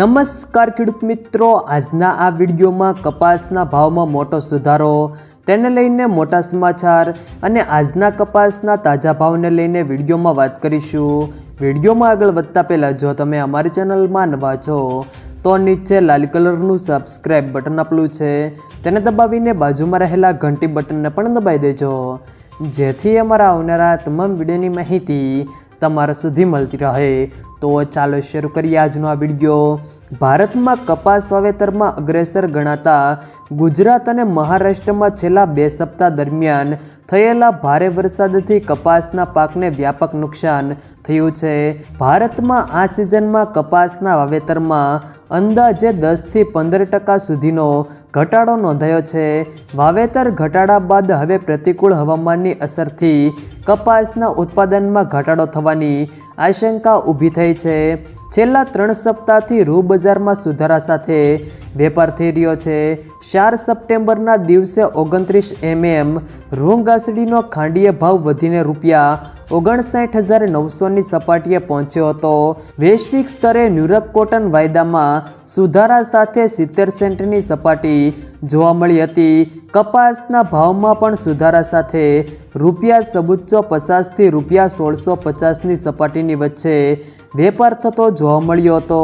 નમસ્કાર ખેડૂત મિત્રો. આજના આ વિડીયોમાં કપાસના ભાવમાં મોટો સુધારો, તેને લઈને મોટા સમાચાર અને આજના કપાસના તાજા ભાવને લઈને વિડીયોમાં વાત કરીશું. વિડીયોમાં આગળ વધતા પહેલાં જો તમે અમારી ચેનલમાં નવા છો, તો નીચે લાલ કલરનું સબસ્ક્રાઇબ બટન આપેલું છે. તેને દબાવીને બાજુમાં રહેલા ઘંટી બટનને પણ દબાવી દેજો. જેથી અમારા આવનારા તમામ વિડીયોની માહિતી તમારા સુધી મળતી રહે. તો ચાલો શરૂ કરીએ આજનો આ વીડિયો. ભારતમાં કપાસ વાવેતરમાં અગ્રેસર ગણાતા ગુજરાત અને મહારાષ્ટ્રમાં છેલ્લા બે સપ્તાહ દરમિયાન થયેલા ભારે વરસાદથી કપાસના પાકને વ્યાપક નુકસાન થયું છે. ભારતમાં આ સિઝનમાં કપાસના વાવેતરમાં અંદાજે દસથી પંદર ટકા સુધીનો ઘટાડો નોંધાયો છે. વાવેતર ઘટાડા બાદ હવે પ્રતિકૂળ હવામાનની અસરથી કપાસના ઉત્પાદનમાં ઘટાડો થવાની આશંકા ઊભી થઈ છે. છેલ્લા ત્રણ સપ્તાહથી રૂ બજારમાં સુધારા સાથે વેપાર થઈ રહ્યો છે. ચાર સપ્ટેમ્બરના દિવસે ઓગણત્રીસ એમએમ રૂ ઘાસડીનો ખાંડીય ભાવ વધીને રૂપિયા ઓગણસાઠ હજાર નવસોની સપાટીએ પહોંચ્યો હતો. વૈશ્વિક સ્તરે ન્યુયોર્ક કોટન વાયદામાં સુધારા સાથે સિત્તેર સેન્ટની સપાટી જોવા મળી હતી. કપાસના ભાવમાં પણ સુધારા સાથે રૂપિયા ચબુચ્ચો પચાસથી રૂપિયા સોળસો પચાસની સપાટીની વચ્ચે વેપાર થતો જોવા મળ્યો હતો.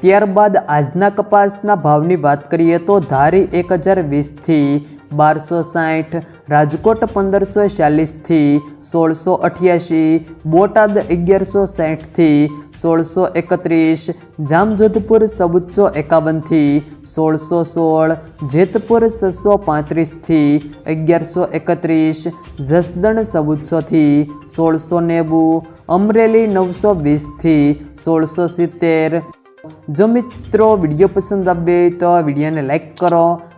ત્યારબાદ આજના કપાસના ભાવની વાત કરીએ તો ધારી એક હજાર વીસથી બારસો સાઠ, રાજકોટ પંદરસો ચાલીસથી સોળસો અઠ્યાસી, બોટાદ અગિયારસો સાઠથી સોળસો એકત્રીસ, જામજોધપુર ચૌદસો એકાવનથી સોળસો સોળ, જેતપુર છસો પાંત્રીસથી અગિયારસો એકત્રીસ, જસદણ ચૌદસોથી સોળસો નેવું, અમરેલી નવસો વીસથી સોળસો સિત્તેર. જો મિત્રો વીડિયો પસંદ આવે તો વિડીયોને લાઈક કરો